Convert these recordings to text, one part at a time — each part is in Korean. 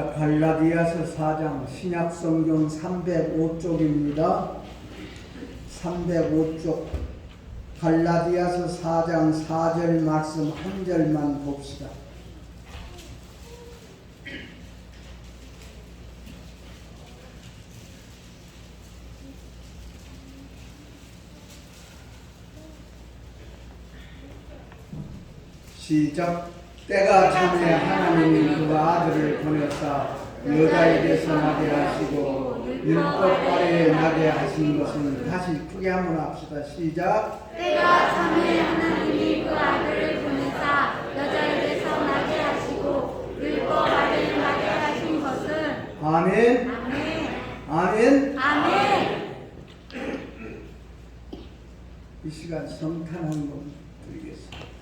자, 갈라디아서 4장 신약 성경 305쪽입니다. 305쪽 갈라디아서 4장 4절 말씀 한 절만 봅시다. 시작 때가 참에 하나님이 그 아들을 보내사 여자에게서 나게 하시고 율법 아래에 나게 하신 것은 다시 크게 한번 합시다. 시작. 때가 참에 하나님이 그 아들을 보내사 여자에게서 나게 하시고 율법 아래 나게 하신 것은 아멘 아멘. 아멘. 아멘. 이 시간 성탄 한번 드리겠습니다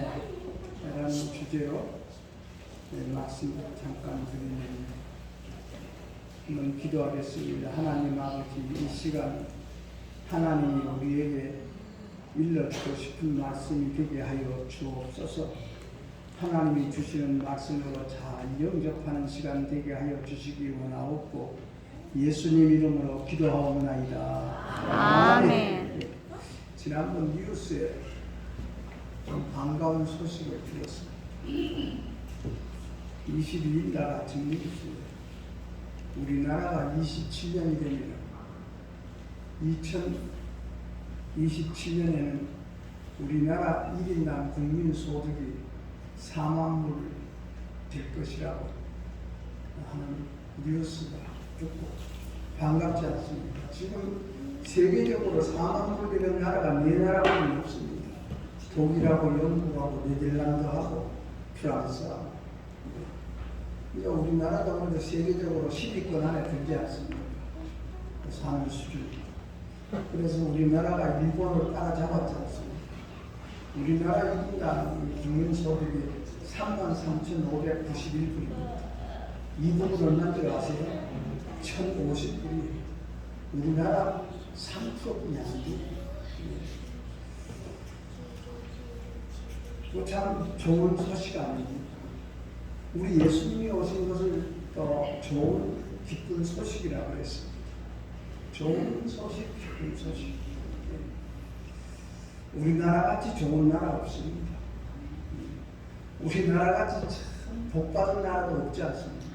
라는 주제로 네, 말씀 잠깐 드리는 기도하겠습니다. 하나님 아버지 이 시간 하나님이 우리에게 일러주고 싶은 말씀이 되게 하여 주옵소서. 하나님이 주시는 말씀으로 잘 영접하는 시간 되게 하여 주시기 원하옵고 예수님 이름으로 기도하옵나이다. 아멘. 지난번 뉴스에 반가운 소식을 드렸습니다. 22일 날 아침 뉴스 우리나라가 27년이 되면 2027년에는 우리나라 1인당 국민 소득이 4만 불 될 것이라고 하는 뉴스가 듣고 반갑지 않습니다. 지금 세계적으로 4만 불 되는 나라가 네 나라밖에 없습니다. 독일하고 영국하고 네덜란드하고 프랑스하고 이제 우리나라도 먼저 세계적으로 10위권 안에 들지 않습니까? 사는 수준. 그래서 우리나라가 일본을 따라잡았지 않습니까? 우리나라 인당 국민 소득이 33,591불입니다. 이북은 얼마인 줄 아세요? 1,050불이에요. 우리나라 3%뿐이 안 돼요. 그참 좋은 소식 아닙니까? 우리 예수님이 오신 것을 더 좋은 기쁜 소식이라고 했습니다. 좋은 소식, 기쁜 소식. 예. 우리나라 같이 좋은 나라 없습니다. 우리나라 같이 참 복받은 나라도 없지 않습니다.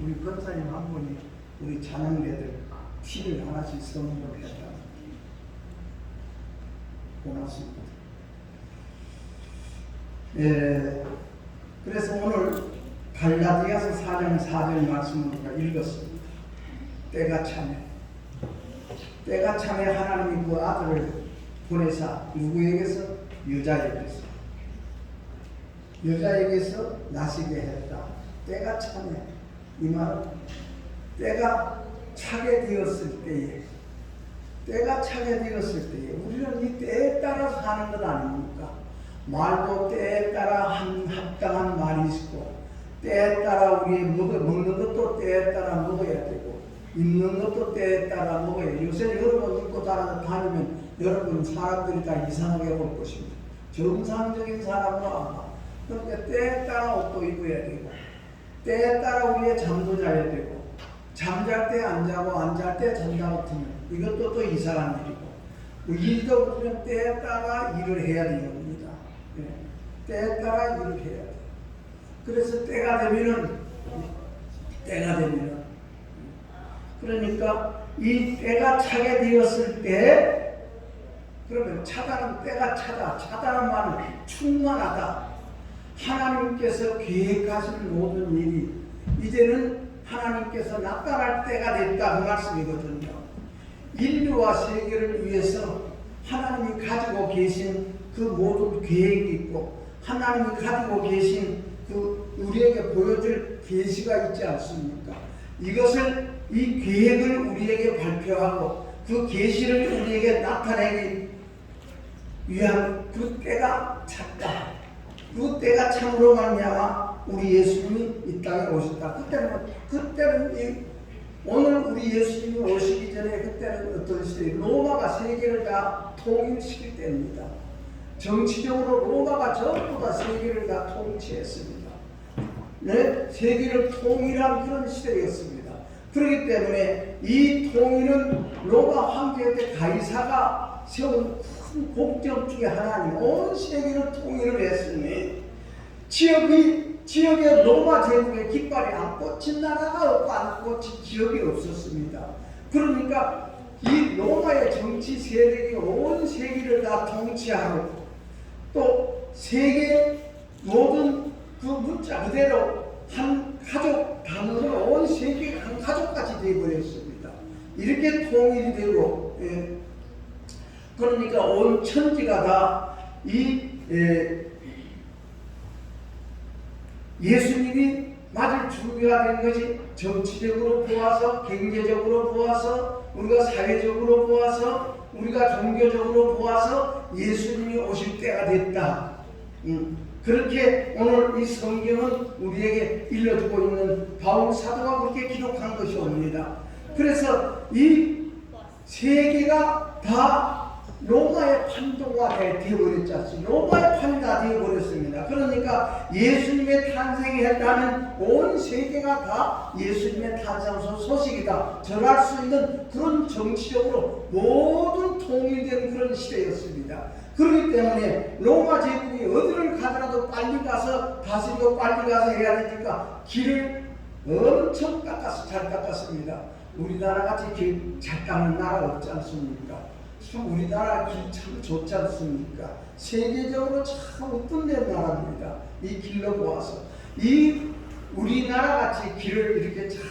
우리 권사님 한 분이 우리 자녀네들 티를 하나씩 선물을 했다. 고맙습니다. 예, 그래서 오늘 갈라디아서 4장 4절 말씀을 우리가 읽었습니다. 때가 차네. 때가 차네 하나님이 그 아들을 보내사 누구에게서 여자에게서 여자에게서 나시게 했다. 때가 차네. 이 말은 때가 차게 되었을 때에 때가 차게 되었을 때에 우리는 이 때에 따라 사는 것 아닙니까? 말도 때에 따라 한 합당한 말이 있고 때에 따라 우리 먹, 먹는 것도 때에 따라 먹어야 되고 입는 것도 때에 따라 먹어야 돼요. 요새 여러분 입고 따라 다니면 여러분 사람들이 다 이상하게 볼 것입니다. 정상적인 사람으로 아마 그러니까 때에 따라 옷도 입어야 되고 때에 따라 우리의 잠도 자야 되고 잠잘 때 안 자고 안 잘때 잔다 같으면 이것도 또 이상한 일이고 뭐 일도 그러면 때에 따라 일을 해야. 예. 때에 따라 일을 해야 돼. 그래서 때가 되면은 때가 되면은 그러니까 이 때가 차게 되었을 때 그러면 차다는 때가 차다 차다는 말은 충만하다 하나님께서 계획하신 모든 일이 이제는 하나님께서 나타날 때가 됐다 그 말씀이거든요. 인류와 세계를 위해서 하나님이 가지고 계신 그 모든 계획이 있고 하나님이 가지고 계신 그 우리에게 보여줄 계시가 있지 않습니까? 이것을 이 계획을 우리에게 발표하고 그 계시를 우리에게 나타내기 위한 그 때가 찼다. 그 때가 참으로 말미암아 우리 예수님이 이 땅에 오셨다. 그때는 그때는 이 오늘 우리 예수님이 오시기 전에 그때는 어떤 시대? 로마가 세계를 다 통일시킬 때입니다. 정치적으로 로마가 전부 다 세계를 다 통치했습니다. 네, 세계를 통일한 그런 시대였습니다. 그렇기 때문에 이 통일은 로마 황제 때 가이사가 세운 큰 목적 중에 하나님 온 세계를 통일을 했으니 지역이 지역의 로마 제국의 깃발이 안 꽂힌 나라가 없고 안 꽂힌 지역이 없었습니다. 그러니까 이 로마의 정치 세력이 온 세계를 다 통치하고 또 세계 모든 그 문자 그대로 한 가족 단어로 온 세계 한 가족까지 되어버렸습니다. 이렇게 통일이 되고 예. 그러니까 온 천지가 다이 예, 예수님이 맞을 준비가 된 것이 정치적으로 보아서 경제적으로 보아서 우리가 사회적으로 보아서 우리가 종교적으로 보아서 예수님이 오실 때가 됐다. 음, 그렇게 오늘 이 성경은 우리에게 일러주고 있는 바울 사도가 그렇게 기록한 것이 옵니다. 그래서 이 세계가 다 로마의 판도가 되어버렸지 않습니까? 로마의 판이가 되어버렸습니다. 그러니까 예수님의 탄생했다는 온 세계가 다 예수님의 탄생 소식이다. 전할 수 있는 그런 정치적으로 모든 통일된 그런 시대였습니다. 그렇기 때문에 로마 제국이 어디를 가더라도 빨리 가서 다스리고 빨리 가서 해야 되니까 길을 엄청 깎아서 잘 깎았습니다. 우리나라 같이 길 잘 깎는 나라 없지 않습니까? 참 우리나라 길참 좋지 않습니까? 세계적으로 참 어떤된 나라입니다. 이 길로 보아서 이 우리나라 같이 길을 이렇게 잘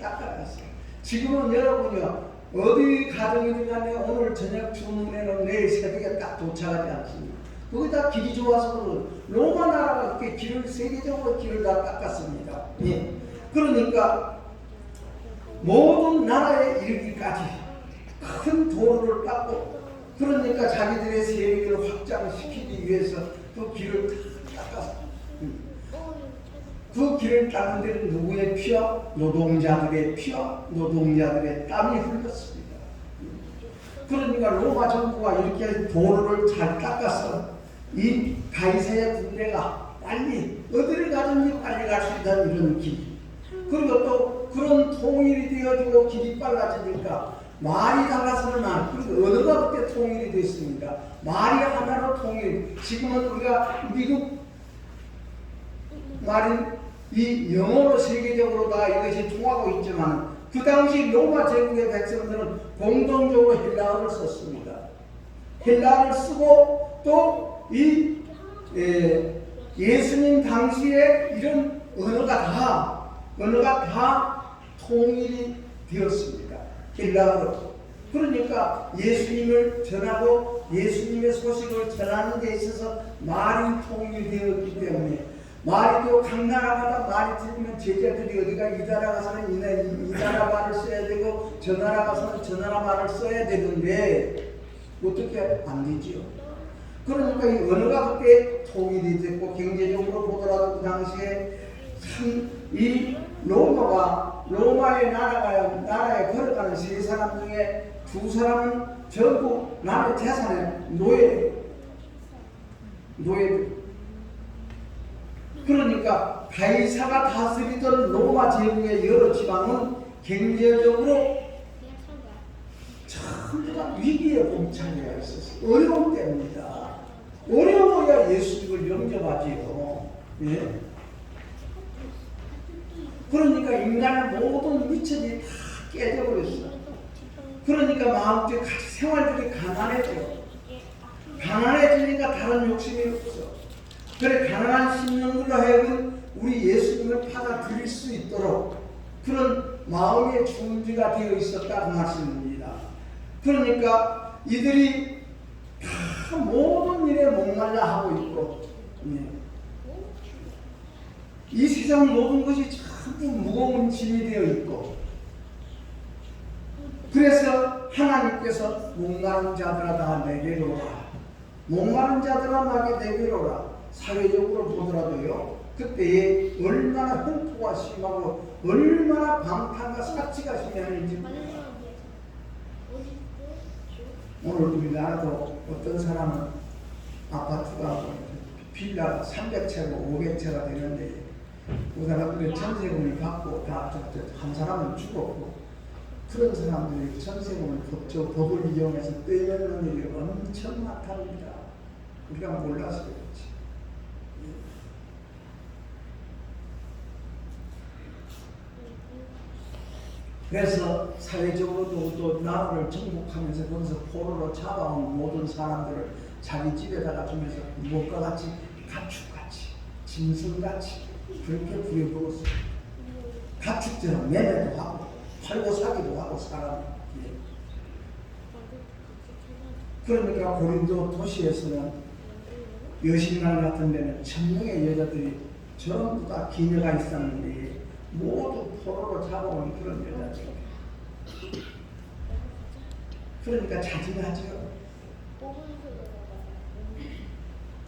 깎아갔어요. 지금은 여러분이요 어디 가정이든 간에 오늘 저녁 주문에는 내일 새벽에 딱 도착하지 않습니까? 거기다 길이 좋아서 그런 로마 나라가 그렇게 길을 세계적으로 길을 다 깎았습니다. 예. 그러니까 모든 나라에 이르기까지 큰 도로를 닦고 그러니까 자기들의 세계를 확장시키기 위해서 그 길을. 음. 그 길을 닦는 데는 누구의 피와 노동자들의 피와 노동자들의 땀이 흘렀습니다. 그러니까 로마 정부가 이렇게 도로를 잘 닦아서 이 가이사의 군대가 빨리 어디를 가든지 빨리 갈 수 있다는 이런 길. 그리고 또 그런 통일이 되어지고 길이 빨라지니까 말이 달라서는 안 그리고 언어가 그때 통일이 됐습니다. 말이 하나로 통일. 지금은 우리가 미국 말인 이 영어로 세계적으로 다 이것이 통하고 있지만 그 당시 로마 제국의 백성들은 공동적으로 헬라어를 썼습니다. 헬라어를 쓰고 또이 예수님 당시에 이런 언어가 다 언어가 다 통일이 되었습니다. 헬라어로. 그러니까 예수님을 전하고 예수님의 소식을 전하는 데 있어서 말이 통일되었기 때문에 말이 또 각 나라마다 말이 틀리면 제자들이 어디가 이 나라 가서는 이, 나- 이 나라 말을 써야 되고 저 나라 가서는 저 나라 말을 써야 되는데 어떻게 안 되지요? 그러니까 이 언어가 그때 통일이 됐고 경제적으로 보더라도 그 당시에 참 이 로마가 로마의 나라가 나라에 걸어가는 세 사람 중에 두 사람은 전부 남의 재산에 노예 노예 그러니까 가이사가 다스리던 로마 제국의 여러 지방은 경제적으로 전부 다 위기에 봉착되어 있었어요. 어려움 때문이다. 어려워야 예수님을 영접하지요. 예? 그러니까 인간의 모든 미천이 다 깨져버렸어. 그러니까 마음속 생활들이 가난해져. 가난해지니까 다른 욕심이 없어. 그래 가난한 심령들로 하여금 우리 예수님을 받아들일 수 있도록 그런 마음의 준비가 되어 있었다 그 말씀입니다. 그러니까 이들이 다 모든 일에 목말라 하고 있고 예. 이 세상 모든 것이 전부 무거운 짐이 되어 있고 그래서 하나님께서 목마른 자들아 다 내게로 와 목마른 자들아 나게 내게로 라 사회적으로 보더라도요 그때에 얼마나 횡포가 심하고 얼마나 방탕과 사치가 심했는지 몰라요. 오늘 우리나라도 어떤 사람은 아파트가 빌라 300채고 500채가 되는데 그 사람들이 전세금을 받고 다 한 사람은 죽었고 그런 사람들이 전세금을 법- 저 법을 이용해서 떼내는 일이 엄청 많답니다. 우리가 몰라서 그렇지. 그래서 사회적으로도 또 나라를 정복하면서 거기서 포로로 잡아온 모든 사람들을 자기 집에다가 주면서 무엇과 같이 가축같이 짐승같이 그렇게 부려먹었어요. 가축처럼 매매도 하고 팔고 사기도 하고 사람 예. 그러니까 고린도 도시에서는 여신날 같은 데는 천명의 여자들이 전부 다 기녀가 있었는데 모두 포로로 잡아온 그런 여자들. 그러니까 자진하죠.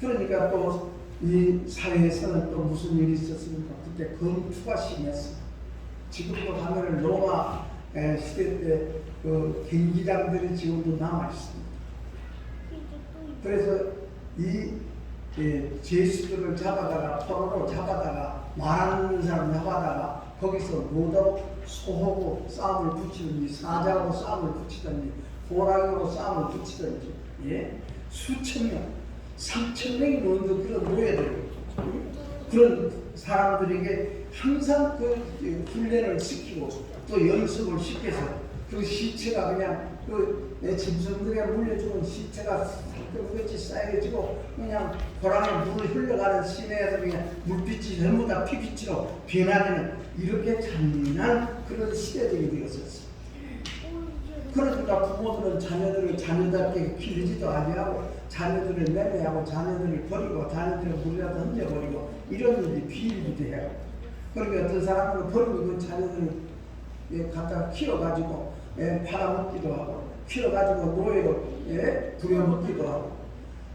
그러니까 또 이 사회에서는 또 무슨 일이 있었습니까? 그때 검투가 심했어. 지금도 가면 로마 에, 시대 때 그 경기장들이 지금도 남아 있습니다. 그래서 이 예, 제수들을 잡아다가 포로로 잡아다가 말하는 사람 잡아다가 거기서 노도 소하고 싸움을 붙이든지 사자하고 싸움을 붙이든지 호랑이하고 싸움을 붙이든지 예? 수천 명, 삼천 명이 모이는 그런 노예들 음? 그런 사람들에게 항상 그 훈련을 시키고 또 연습을 시켜서 그 시체가 그냥 그 짐승들에 물려주는 시체가 살금같이 쌓여지고 그냥 고랑에 물을 흘러가는 시내에서 그냥 물빛이 전부 다 피빛으로 변하는 이렇게 잔인한 그런 시대들이 되었었어. 그러니까 부모들은 자녀들을 자녀답게 기르지도 아니하고 자녀들을 매매하고 자녀들을 버리고 자녀들을 물에다 던져버리고 이런 일이 비일비도 해요. 그러니까 어떤 사람은 버리고 그 자녀들을 예, 갖다가 키워가지고 예, 팔아먹기도 하고 키워가지고 노예로 예, 부려먹기도 하고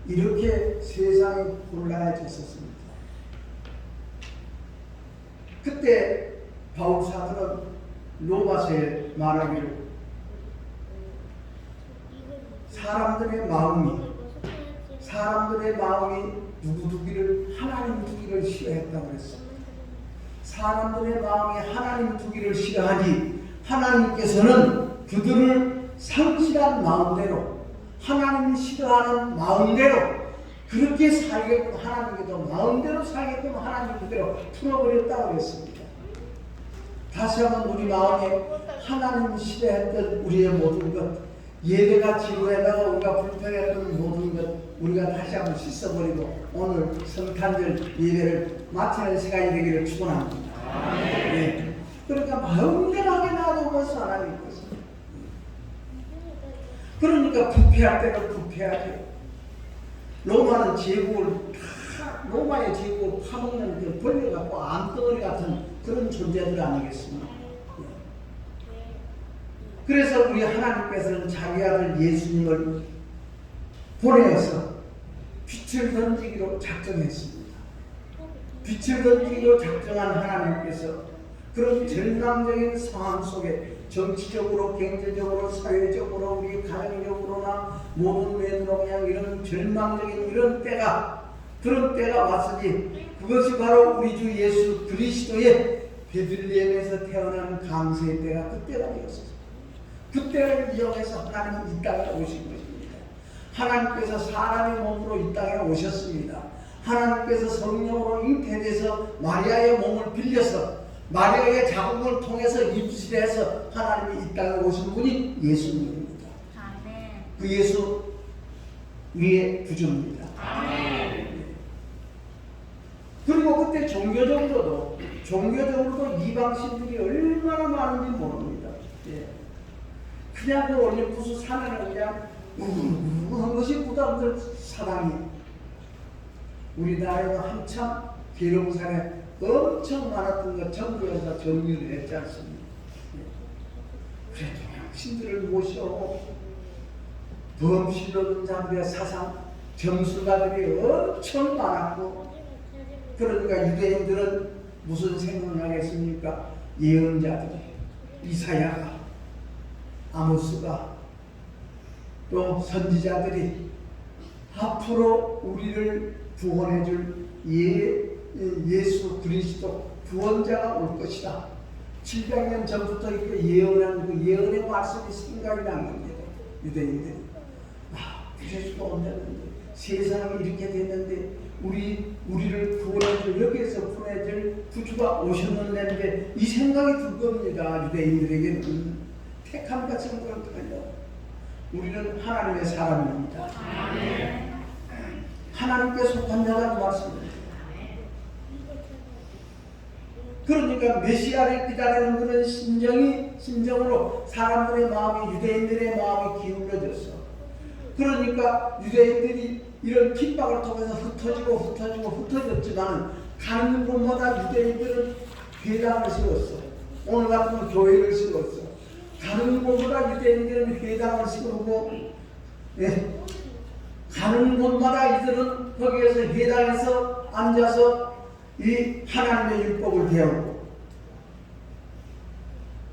이렇게 세상이 곤란해졌었습니다. 그때 바울 사도는 로마서에 말하기를 사람들의 마음이 사람들의 마음이 누구 두기를 하나님 두기를 싫어했다고 그랬어. 사람들의 마음이 하나님 두기를 싫어하니 하나님께서는 그들을 상실한 마음대로 하나님이 싫어하는 마음대로 그렇게 살게끔 하나님께도 마음대로 살게끔 하나님 그대로 풀어버렸다고 그랬습니다. 다시 한번 우리 마음에 하나님이 싫어했던 우리의 모든 것 예배가 지루해다가 우리가 불평했던 모든 것 우리가 다시 한번 씻어버리고 오늘 성탄절 예배를 마치는 시간이 되기를 축원합니다. 네. 그러니까 마음대로하게 놔두면서 하나님 것을 그러니까 부패할 때는 부패하죠. 로마는 제국을 다 로마의 제국을 파먹는 그 벌려갖고 암덩어리 같은 그런 존재들 아니겠습니까? 그래서 우리 하나님께서는 자기 아들 예수님을 보내어서 빛을 던지기로 작정했습니다. 빛을 던지기로 작정한 하나님께서 그런 절망적인 상황 속에 정치적으로, 경제적으로, 사회적으로, 우리 가정적으로나 모든 면으로 그냥 이런 절망적인 이런 때가 그런 때가 왔으니 그것이 바로 우리 주 예수 그리스도의 베들레헴에서 태어난 강세의 때가 그때가 되었습니다. 그때를 이용해서 하나님은 이 땅에 오신 것입니다. 하나님께서 사람의 몸으로 이 땅에 오셨습니다. 하나님께서 성령으로 잉태돼서 마리아의 몸을 빌려서 마리아의 자궁을 통해서 입술해서 하나님이 이 땅에 오신 분이 예수님입니다. 아멘. 그 예수 우리의 구주입니다. 그리고 그때 종교적으로도 종교적으로도 이방신들이 얼마나 많은지 모릅니다. 예. 그냥 그 올림푸스 산에는 그냥 우한 것이 부담들 사랑이 우리나라에도 한참 계룡산에 엄청 많았던 것 정부에서 정리를 했지 않습니까? 예. 그래도 신들을 모셔 범신론자들의 사상 점수가들이 엄청 많았고 그러니까 유대인들은 무슨 생각을 하겠습니까? 예언자들이 이사야가 아모스가 또 선지자들이 앞으로 우리를 구원해줄 예, 예수 그리스도 구원자가 올 것이다. 700년 전부터 예언한 그 예언의 말씀이 생각이 나는 겁니다. 유대인들이. 아, 그래서도 온다는데 세상이 이렇게 됐는데 우리 우리를 구원해줄 여기에서 구원해줄 구주가 오셨는데 이 생각이 들 겁니다. 유대인들에게는 택함 같은 걸 어떡하냐. 우리는 하나님의 사람입니다. 하나님께 속한 자라는 말씀입니다. 그러니까 메시아를 기다리는 그런 심정이 심정으로 사람들의 마음이 유대인들의 마음이 기울어졌어. 그러니까 유대인들이 이런 핍박을 통해서 흩어지고 흩어지고 흩어졌지만 가는 곳마다 유대인들은 회당을 세웠어. 오늘 같은 교회를 세웠어. 가는 곳마다 밑에 있는 게 회당을 식으로 네. 예? 가는 곳마다 이들은 거기에서 회당에서 앉아서 이 하나님의 율법을 배우고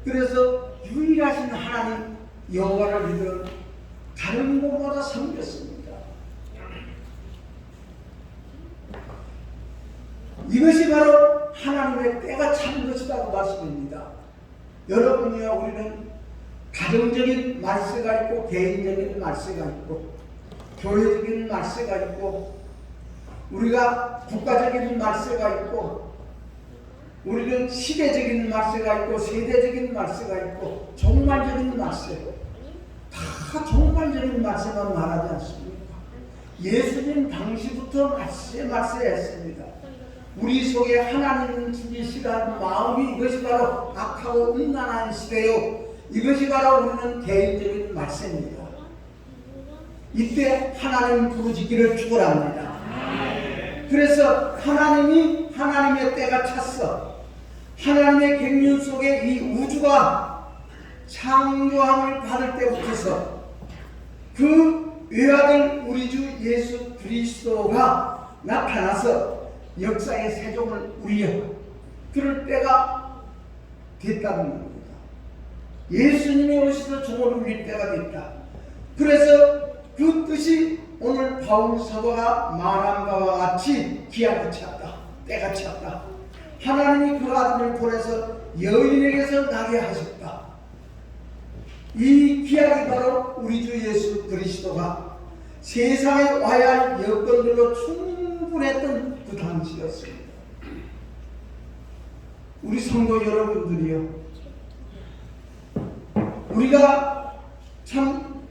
그래서 유일하신 하나님 여호와를 믿어 다른 곳마다 섬겼습니다. 이것이 바로 하나님의 때가 찬 것이라고 말씀입니다. 여러분이와 우리는 가정적인 말세가 있고, 개인적인 말세가 있고, 교회적인 말세가 있고, 우리가 국가적인 말세가 있고, 우리는 시대적인 말세가 있고, 세대적인 말세가 있고, 종말적인 말세. 다 종말적인 말세만 말하지 않습니까? 예수님 당시부터 말세 말세 했습니다. 우리 속에 하나님 주시간 마음이 이것이 바로 악하고 음란한 시대요. 이것이 바로 우리는 개인적인 말세입니다. 이때 하나님 부르짖기를 축원합니다. 그래서 하나님이 하나님의 때가 찼어. 하나님의 갱년 속에 이 우주가 창조함을 받을 때부터서 그 외아들 우리 주 예수 그리스도가 나타나서 역사의 세종을 울려 그럴 때가 됐다는 겁니다. 예수님이 오셔서 종을 울릴 때가 됐다. 그래서 그 뜻이 오늘 바울 사도가 말한 바와 같이 기약이 찼다. 때가 찼다. 하나님이 그 아들을 보내서 여인에게서 나게 하셨다. 이 기약이 바로 우리 주 예수 그리스도가 세상에 와야 할 여건들로 충분했던 그 당시였습니다. 우리 성도 여러분들이요. 우리가 참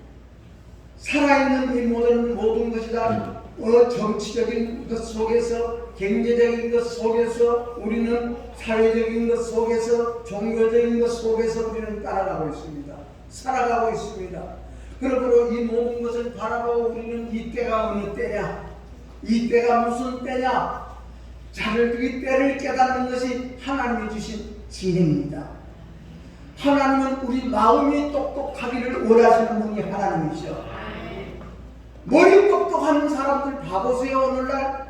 살아있는 이 모든 모든 것이 다 어, 정치적인 것 속에서 경제적인 것 속에서 우리는 사회적인 것 속에서 종교적인 것 속에서 우리는 따라가고 있습니다. 살아가고 있습니다. 그러므로 이 모든 것을 바라보고 우리는 이 때가 어느 때냐? 이 때가 무슨 때냐? 자를 이 때를 깨닫는 것이 하나님이 주신 지혜입니다. 하나님은 우리 마음이 똑똑하기를 원하시는 분이 하나님이셔. 머리 똑똑한 사람들 봐보세요 오늘날.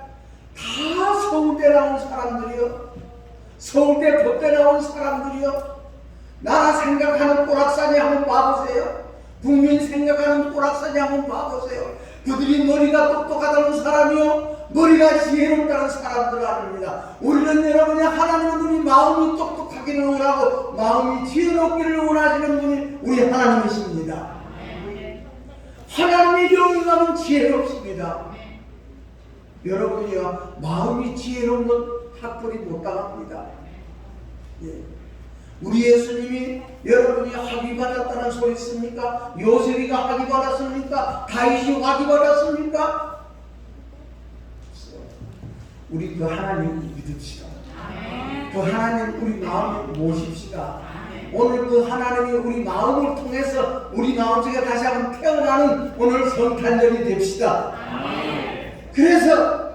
다 서울대 나온 사람들이요. 서울대 법대 나온 사람들이요. 나라 생각하는 꼬락산이 한번 봐보세요. 국민 생각하는 꼬락산이 한번 봐보세요. 그들이 머리가 똑똑하다는 사람이요. 머리가 지혜롭다는 사람들 아닙니다. 우리는 여러분이 하나님은 우리 마음이 똑똑 하기를 원하고 마음이 지혜롭기를 원하시는 분이 우리 하나님이십니다 하나님의 영광은 지혜롭습니다. 여러분이요 마음이 지혜로운 건 학벌이 못 당합니다. 예. 우리 예수님이 여러분이 학위 받았다는 소리 있습니까? 요셉이가 학위 받았습니까? 다윗이 학위 받았습니까? 우리 그 하나님 믿읍시다. 그 하나님 우리 마음에 모십시다. 오늘 그 하나님이 우리 마음을 통해서 우리 마음속에 다시 한번 태어나는 오늘 성탄절이 됩시다. 그래서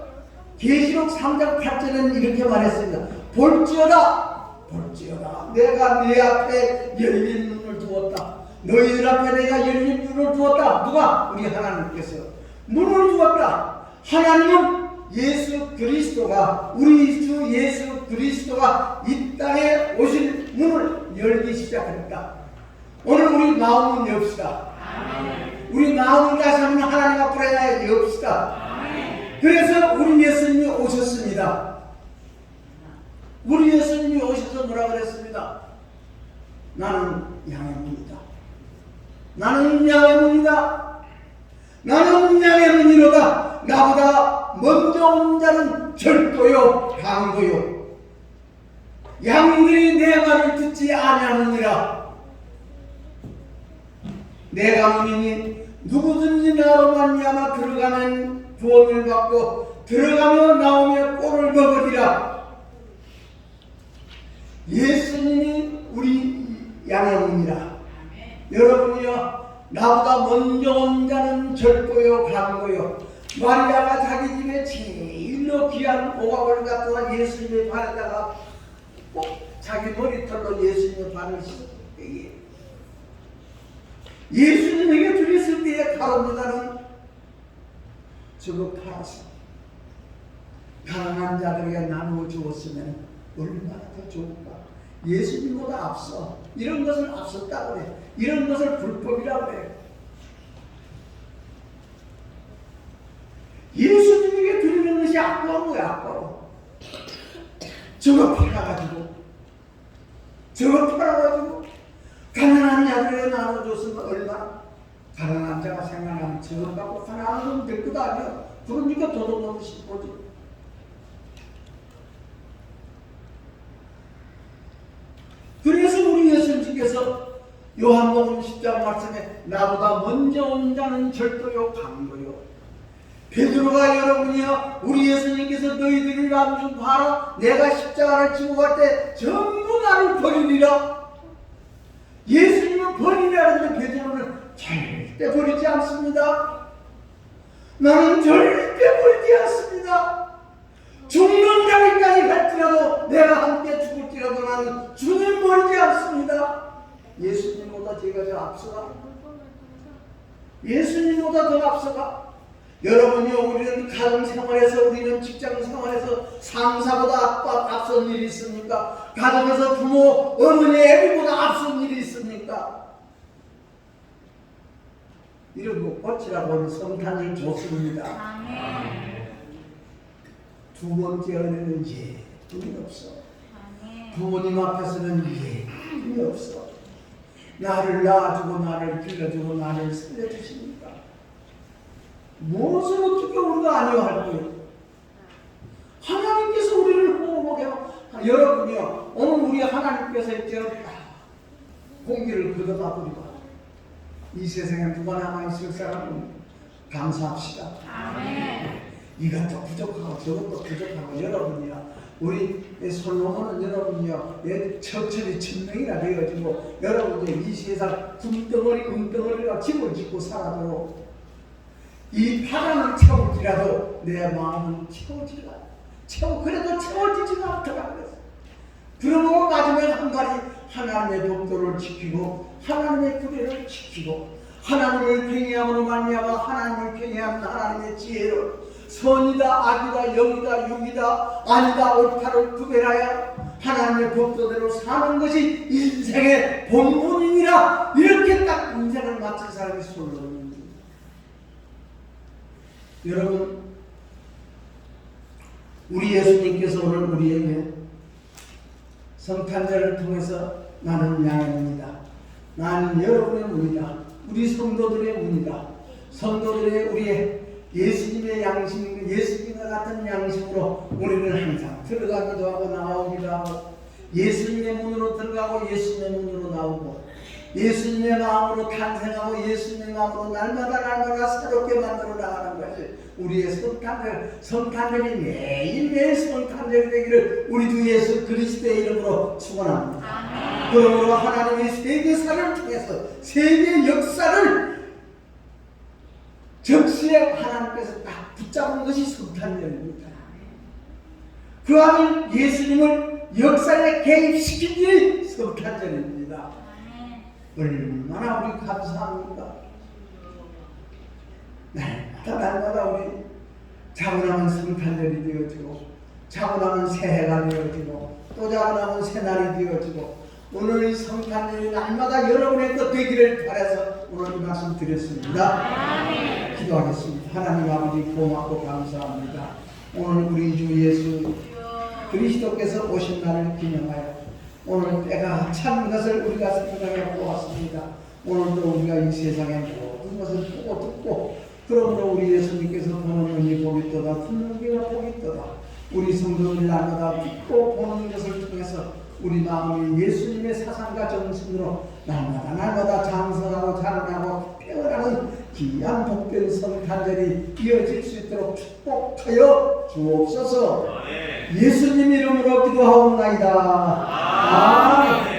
계시록 3장 8절은 이렇게 말했습니다. 볼지어다, 볼지어다. 내가 네 앞에 열린 눈을 두었다. 너희들 앞에 내가 열린 눈을 두었다. 누가? 우리 하나님께서 눈을 두었다. 하나님은 예수 그리스도가 우리 주 예수 그리스도가 이 땅에 오실 문을 열기 시작했다. 오늘 우리 마음을 엽시다. 우리 마음을 다시 한번 하나님 앞으로 엽시다. 그래서 우리 예수님이 오셨습니다. 우리 예수님이 오셔서 뭐라 그랬습니다. 나는 문이다. 나는 문이다. 나는 양의 문이로다. 나보다 먼저 온 자는 절도요 강도요. 양들이 내 말을 듣지 아니하느니라. 내가 문이니 누구든지 나로 말미암아 들어가면 구원을 받고 들어가며 나오며 꼴을 먹으리라. 예수님이 우리 문이라. 여러분이요 나보다 먼저 온 자는 절도요 강도요 마리아가 자기 집에 제일로 귀한 오각을 갖다가 예수님의 발에다가 꼭 자기 머리털로 예수님의 발을 씻게 예수님에게 드렸을 때의 가론유다는 저거 팔아서 가난한 자들에게 나누어 주었으면 얼마나 더 좋을까? 예수님보다 앞서 이런 것을 앞섰다고 그래. 이런 것을 불법이라고 그 예수님에게 드리는 것이 악보는 거야 악보. 저거 팔아가지고 저거 팔아가지고 가난한 자들에 나눠줬으면 얼마? 가난한 자가 생각하면 저거 갖고 하나 하면 될 것도 아니야. 그러니까 도둑 넘고 싶어지. 그래서 우리 예수님께서 요한복음 10장 말씀에 나보다 먼저 온 자는 절도요 강도요 베드로가 여러분이여 우리 예수님께서 너희들을 남중 봐라. 내가 십자가를 지고 갈 때 전부 나를 버리리라. 예수님은 버리라는데 베드로는 절대 버리지 않습니다. 나는 절대 버리지 않습니다. 죽는 자리까지 갈지라도 내가 함께 죽을지라도 나는 주님 버리지 않습니다. 예수님보다 제가 더 앞서가? 예수님보다 더 앞서가 여러분이 우리는 가정 생활에서 우리는 직장 생활에서 상사보다 앞, 앞선 일이 있습니까? 가정에서 부모, 어머니, 애비보다 앞선 일이 있습니까? 이런 거 고치라고 성탄을 줬습니다. 아멘. 두 번째 은혜는 예쁨이 없어. 아멘. 부모님 앞에서는 예쁨이 없어. 나를 낳아주고 나를 길러주고 나를 살려주십니까? 무엇을 어떻게 우리가 아니할 거예요? 하나님께서 우리를 보호하게 하고 여러분이요 오늘 우리 하나님께서 이제 공기를 걷어다 버리고 이 세상에 누가 남아있을 사람은 감사합시다. 아멘. 이것도 부족하고 저것도 부족하고 여러분이요 우리 솔로몬은 여러분이요 예, 천천히 천명이나 되어지고 여러분이 이 세상 금덩어리 은덩어리가 집을 짓고 살아도 이 바람을 채울지라도 내 마음은 채워지라 채워 그래도 채워지지가 않더라 그랬어. 그러므로 마지막에 한 가지 하나님의 법도를 지키고 하나님의 규례를 지키고 하나님을 팽의함으로 말미암아 하나님을 팽의하는 하나님의 지혜로 선이다 악이다 영이다 육이다 아니다 옳다를 구별하여 하나님의 법도대로 사는 것이 인생의 본분이니라. 이렇게 딱 인생을 마친 사람이 솔로몬입니다 여러분 우리 예수님께서 오늘 우리에게 성탄절을 통해서 나는 양입니다. 나는 여러분의 문이다. 우리 성도들의 문이다. 성도들의 우리의 예수님의 양심, 예수님과 같은 양심으로 우리는 항상 들어가기도 하고 나오기도 하고 예수님의 문으로 들어가고 예수님의 문으로 나오고 예수님의 마음으로 탄생하고 예수님의 마음으로 날마다 날마다 새롭게 만들어 나가는 것이 우리의 성탄절, 성탄절이 매일매일 성탄절이 되기를 우리 주 예수 그리스도의 이름으로 축원합니다. 그러므로 하나님의 세계사를 통해서 세계 역사를 적시에 하나님께서 딱 붙잡은 것이 성탄절입니다. 그 아들 예수님을 역사에 개입시킨 일이 성탄절입니다. 얼마나 우리 감사합니까? 날마다 날마다 우리 자고 나면 성탄절이 되어지고 자고 나면 새해가 되어지고 또 자고 나면 새날이 되어지고 오늘 이 성탄절이 날마다 여러분의 것 되기를 바라서 오늘 이 말씀 드렸습니다. 기도하겠습니다. 하나님 아버지 고맙고 감사합니다. 오늘 우리 주 예수 그리스도께서 오신 날을 기념하여 오늘 때가 참 것을 우리가 생각해 보았습니다. 오늘도 우리가 이 세상의 모든 것을 보고 듣고 그러므로 우리 예수님께서 보는 눈이 복이 떠다 듣는 귀가 복이 떠다 우리 성도들 날마다 믿고 보는 것을 통해서 우리 마음이 예수님의 사상과 정신으로 날마다 날마다 장성하고 자라나고 태어나는 귀한 복된 성탄절이 이어질 수 있도록 축복하여 주옵소서 예수님 이름으로 기도하옵나이다. 아멘.